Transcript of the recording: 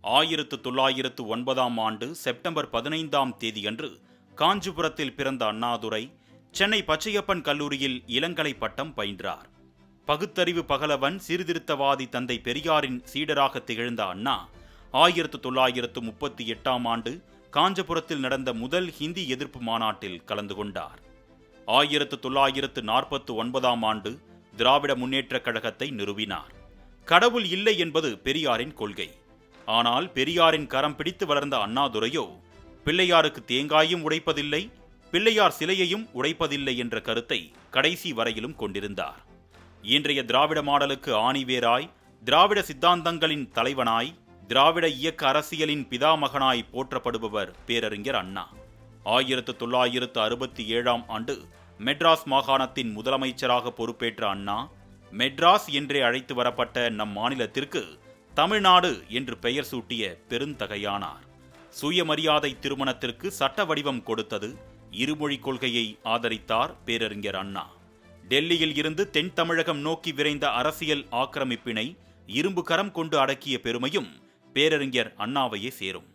ஆயிரத்து தொள்ளாயிரத்து ஒன்பதாம் ஆண்டு செப்டம்பர் பதினைந்தாம் தேதியன்று காஞ்சிபுரத்தில் பிறந்த அண்ணாதுரை சென்னை பச்சையப்பன் கல்லூரியில் இளங்கலை பட்டம் பயின்றார். பகுத்தறிவு பகலவன் சீர்திருத்தவாதி தந்தை பெரியாரின் சீடராக திகழ்ந்த அண்ணா ஆயிரத்து தொள்ளாயிரத்து முப்பத்தி எட்டாம் ஆண்டு காஞ்சிபுரத்தில் நடந்த முதல் ஹிந்தி எதிர்ப்பு மாநாட்டில் கலந்து கொண்டார். ஆயிரத்து தொள்ளாயிரத்து நாற்பத்து ஒன்பதாம் ஆண்டு திராவிட முன்னேற்றக் கழகத்தை நிறுவினார். கடவுள் இல்லை என்பது பெரியாரின் கொள்கை. ஆனால் பெரியாரின் கரம் பிடித்து வளர்ந்த அண்ணாதுரையோ பிள்ளையாருக்கு தேங்காயும் உடைப்பதில்லை பிள்ளையார் சிலையையும் உடைப்பதில்லை என்ற கருத்தை கடைசி வரையிலும் கொண்டிருந்தார். இன்றைய திராவிட மாடலுக்கு ஆணிவேராய் திராவிட சித்தாந்தங்களின் தலைவனாய் திராவிட இயக்க அரசியலின் பிதாமகனாய் போற்றப்படுபவர் பேரறிஞர் அண்ணா. ஆயிரத்து தொள்ளாயிரத்து அறுபத்தி ஏழாம் ஆண்டு மெட்ராஸ் மாகாணத்தின் முதலமைச்சராக பொறுப்பேற்ற அண்ணா மெட்ராஸ் என்றே அழைத்து வரப்பட்ட நம் மாநிலத்திற்கு தமிழ்நாடு என்று பெயர் சூட்டிய பெருந்தகையானார். சுயமரியாதை திருமணத்திற்கு சட்ட வடிவம் கொடுத்தது இருமொழிக் கொள்கையை ஆதரித்தார் பேரறிஞர் அண்ணா. டெல்லியில் இருந்து தென் தமிழகம் நோக்கி விரைந்த அரசியல் ஆக்கிரமிப்பினை இரும்பு கரம் கொண்டு அடக்கிய பெருமையும் பேரறிஞர் அண்ணாவையே சேரும்.